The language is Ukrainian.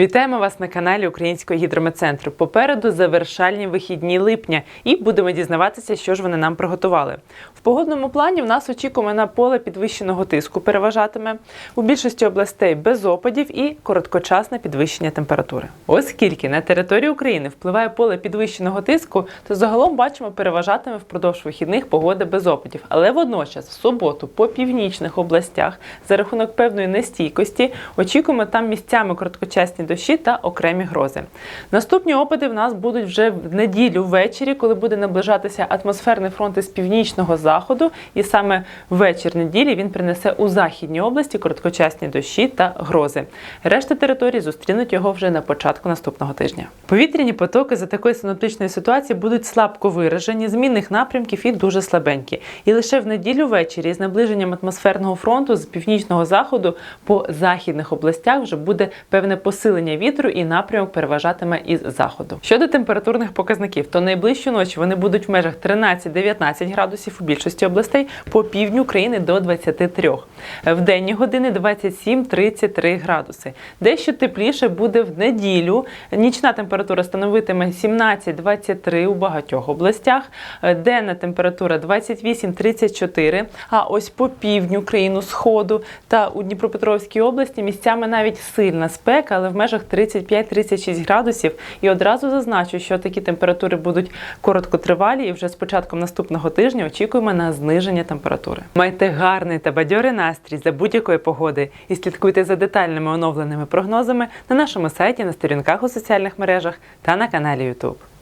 Вітаємо вас на каналі Українського гідрометцентру. Попереду завершальні вихідні липня, і будемо дізнаватися, що ж вони нам приготували. В погодному плані в нас очікуємо на поле підвищеного тиску переважатиме у більшості областей без опадів і короткочасне підвищення температури. Оскільки на території України впливає поле підвищеного тиску, то загалом бачимо переважатиме впродовж вихідних погода без опадів. Але водночас, в суботу, по північних областях, за рахунок певної нестійкості, очікуємо там місцями короткочасні дощі та окремі грози. Наступні опади в нас будуть вже в неділю ввечері, коли буде наближатися атмосферний фронт із північного заходу, і саме вечір неділі він принесе у західній області короткочасні дощі та грози. Решта територій зустрінуть його вже на початку наступного тижня. Повітряні потоки за такої синоптичної ситуації будуть слабко виражені, змінних напрямків і дуже слабенькі. І лише в неділю ввечері з наближенням атмосферного фронту з північного заходу по західних областях вже буде певне посилення вітру і напрямок переважатиме із заходу. Щодо температурних показників, то найближчу ночі вони будуть в межах 13-19 градусів у більшості областей, по півдню країни до 23. В денні години 27-33 градуси. Дещо тепліше буде в неділю. Нічна температура становитиме 17-23 у багатьох областях. Денна температура 28-34. А ось по півдню країну сходу та у Дніпропетровській області місцями навіть сильна спека, але в межах 35-36 градусів. І одразу зазначу, що такі температури будуть короткотривалі, і вже з початком наступного тижня очікуємо на зниження температури. Майте гарний та бадьорий настрій за будь-якої погоди і слідкуйте за детальними оновленими прогнозами на нашому сайті, на сторінках у соціальних мережах та на каналі YouTube.